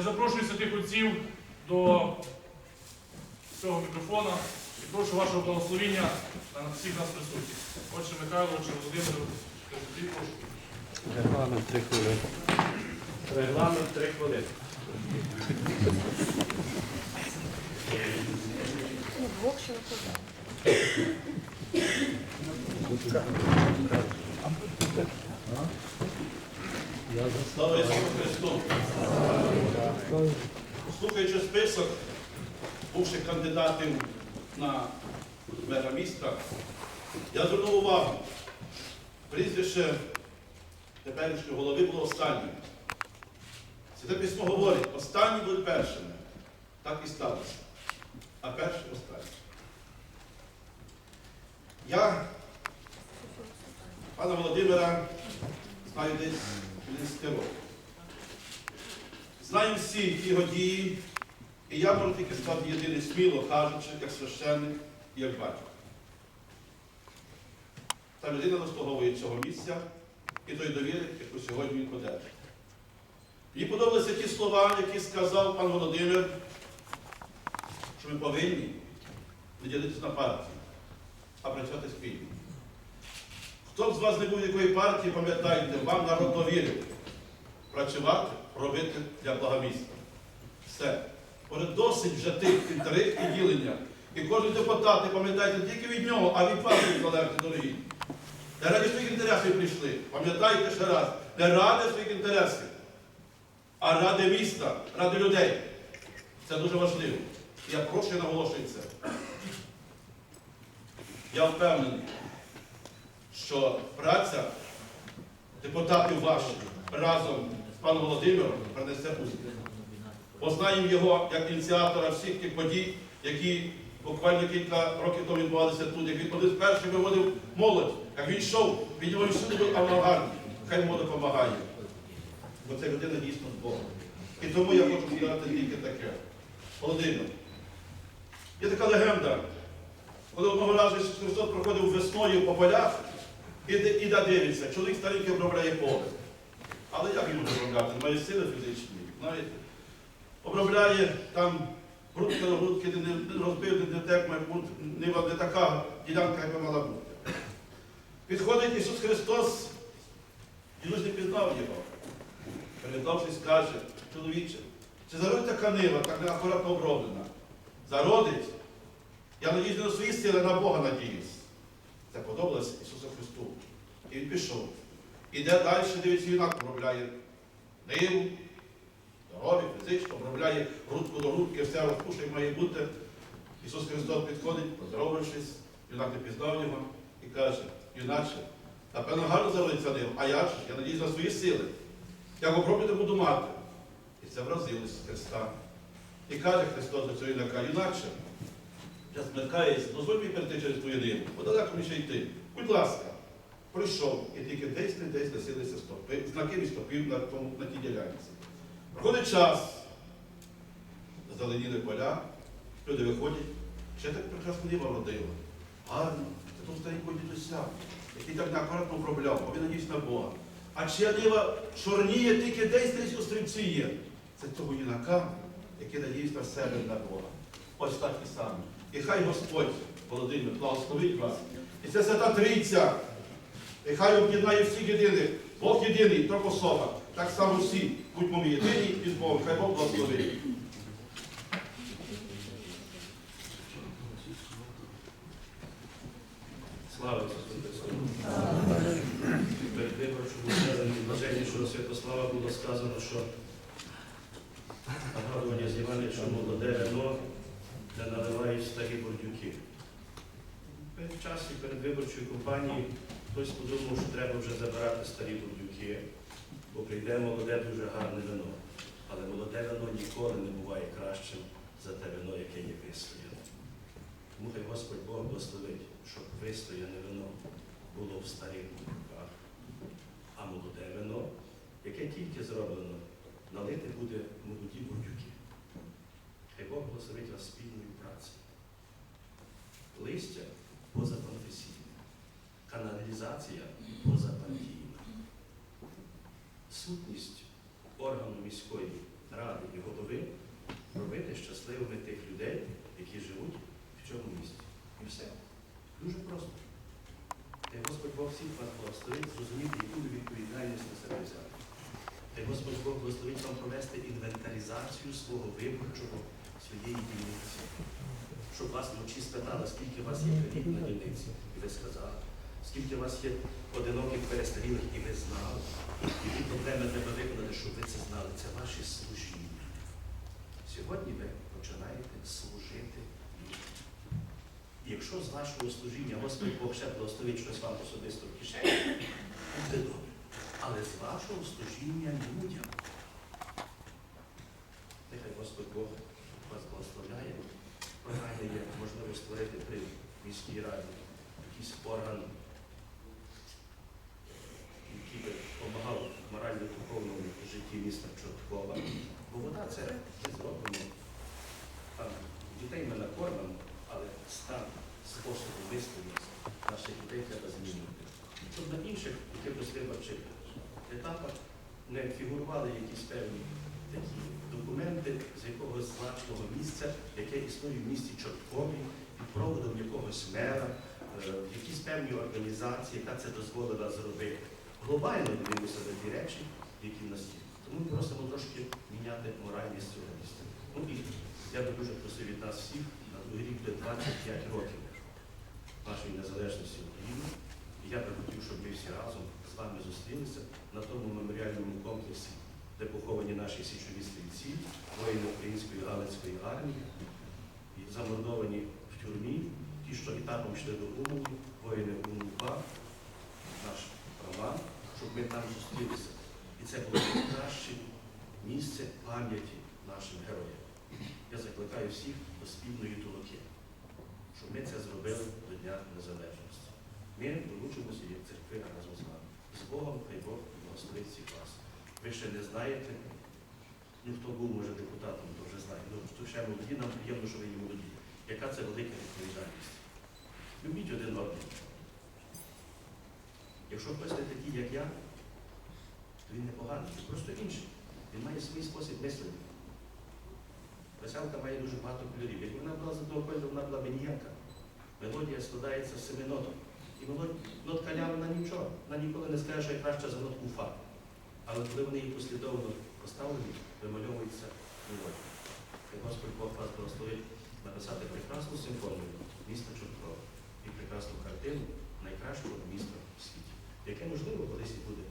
Я запрошую святих отців до цього мікрофона і прошу вашого благословіння на всіх нас присутніх. Отче Михайло, отче Володимиру, скажіть, прошу. Регламент три хвилини. Регламент 3 хвилини. Двох ще виходить. Слава Ісусу Христу! Слухаючи список бувших кандидатів на мера міста, я звернув увагу, прізвище теперішнього голови було останнім. Святе письмо говорить, останні будуть першими. Так і сталося. А перші останні. Я пана Володимира знаю десь 11 років. Знаю всі його дії, і я можу тільки сказати єдине сміло кажучи, як священник і як батько. Та людина заслуговує цього місця і тої довіри, яку сьогодні він подержить. Мені подобалися ті слова, які сказав пан Володимир, що ми повинні не ділитися на партії, а працювати спільно. Хто б з вас не був якої партії, пам'ятайте, вам народ довірив працювати, робити для блага міста. Все. Може, досить вже тих інтриг і ділення. І кожен депутат, не пам'ятайте, тільки від нього, а від вас залежить, дорогі. Не ради своїх інтересів прийшли. Пам'ятайте ще раз, не ради своїх інтересів, а ради міста, ради людей. Це дуже важливо. Я прошу і наголошую це. Я впевнений, що праця депутатів ваших разом з паном Володимиром принесе успіх. Познаємо його як ініціатора всіх тих подій, які буквально кілька років тому відбувалися тут, як він один з перших виводив молодь, як він йшов, від нього всюди авангард. Хай йому допомагає. Бо це людина дійсно з Богом. І тому я хочу сказати тільки таке. Володимир, є така легенда, коли одного разу Ісус Христос проходив весною по полях і, де- і дивиться, чоловік старенький обробляє поле. Але як він може обробляти? Немає сили фізичної, знаєте. Обробляє там грудки до грудки, не, не розбив, не тек, має бути, не, не така ділянка, яка мала бути. Підходить Ісус Христос, Ісус не пізнав його. Передавшись, каже, чоловіче, чи зародить така так неакуратно оброблена? Зародить. Я надіюсь не на свої сили, на Бога надіюсь. Це подобалося Ісусу Христу. І він пішов. Іде далі, дивиться, юнак обробляє ниву, здоров'я, фізично, обробляє грудку до грудки, все розпушує, має бути. Ісус Христос підходить, поздоровившись, юнак не пізнав його і каже, юначе, напевно, гарно зародиться нив, а я ж, я надіюсь на свої сили. Як обробити буду мати. І це вразилось Христа. І каже Христос до цього юнака, юначе, я змикаюся, дозволь мені перейти через твою ниву, бо далеко мені ще йти. Будь ласка, прийшов, і тільки десь не десь носилися стопи, знаки від стопів на, на тій ділянці. Проходить час, зеленіли поля, люди виходять, ще так прекрасно нива родила. Гарно, це тому старенького дідуся, який так неакуратно обробляв, бо він надіюсь на Бога. А чия нива чорніє, тільки десь десь у стрільці є. Це того юнака, який надіюсь на себе на Бога. Ось так і саме. І хай Господь, Володимир, благословить вас. І це свята Трійця. І хай об'єднає всіх єдиних. Бог єдиний, трьох особа. Так само всі. Будьмо ми єдині і з Богом. Хай Бог благословить. Слава Ісусу Христу! Перед виборчому блаженнішого Святослава було сказано, що нагадування з Іваничого молоде вино, де наливають старі бордюки. В часі перед виборчою кампанією хтось подумав, що треба вже забирати старі бордюки, бо прийде молоде дуже гарне вино. Але молоде вино ніколи не буває кращим за те вино, яке є вистояне. Тому хай Господь Бог благословить, щоб вистояне вино було в старих бурках, а молоде вино, яке тільки зроблено, налити буде молоді бурдюки. Хай Бог благословить вас спільною працею. Листя позаконфесійне, каналізація позапартійна. Сутність органу міської ради, його зробити щасливими тих людей, які живуть в цьому місті. І все. Дуже просто. Та й Господь Бог всіх вас благословить, зрозуміти, яку ви відповідальність на себе взяли. Та Господь Бог благословить вам провести інвентаризацію свого виборчого, своєї дільниці. Щоб вас вночі спитали, скільки у вас є кредит на дільниці, і ви сказали, скільки у вас є одиноких перестарілих, і ви знали, які проблеми треба виконати, щоб ви це знали. Це ваші служіння. Сьогодні ви починаєте служити якщо з вашого служіння Господь Бог ще благословить щось вам особисто в кишені, буде добре. Але з вашого служіння людям. Нехай Господь Бог вас благословляє. Є можливо створити при міській раді якийсь орган, який би допомагав морально-духовному житті міста Чорткова. Бо вода це зробимо. Дітей ми накормимо, але стан способу мислення наших дітей треба змінювати. Щоб на інших якихось виборчих етапах не фігурували якісь певні такі документи з якогось значного місця, яке існує в місті Чорткові, під проводом якогось мера, е, якісь певні організації, яка це дозволила зробити. Глобально дивимося на ті речі, які в нас є. Тому ми просимо трошки міняти моральність міста. Ну і я би дуже просив від нас всіх на другий рік буде 25 років нашої незалежності України. Я би хотів, щоб ми всі разом з вами зустрілися на тому меморіальному комплексі, де поховані наші січові стрільці, воїни української Галицької армії, і замордовані в тюрмі, ті, що етапом йшли до Умані, воїни УНУПА, наш Роман, щоб ми там зустрілися. І це було найкраще місце пам'яті нашим героям. Я закликаю всіх до спільної толоки, щоб ми це зробили до Дня Незалежності. Ми долучимося як церкви разом з вами. З Богом, хай Бог благословить всіх вас. Ви ще не знаєте, ну хто був, може, депутатом, то вже знає. Ну, хто ще молоді, нам приємно, що ви є молоді. Яка це велика відповідальність? Любіть один одного. Якщо хтось не такий, як я, то він не поганий, він просто інший. Він має свій спосіб мислення. Веселка має дуже багато кольорів. Як вона була з одного кольору, вона була б ніяка. Мелодія складається з семи ноток. І нотка ля, на нічого. Вона ніколи не скаже, що я краще за нотку фа. Але коли вони її послідовно поставлені, вимальовується мелодія. І Господь Бог вас благословить написати прекрасну симфонію міста Чорткова і прекрасну картину найкращого міста в світі, яке можливо колись і буде.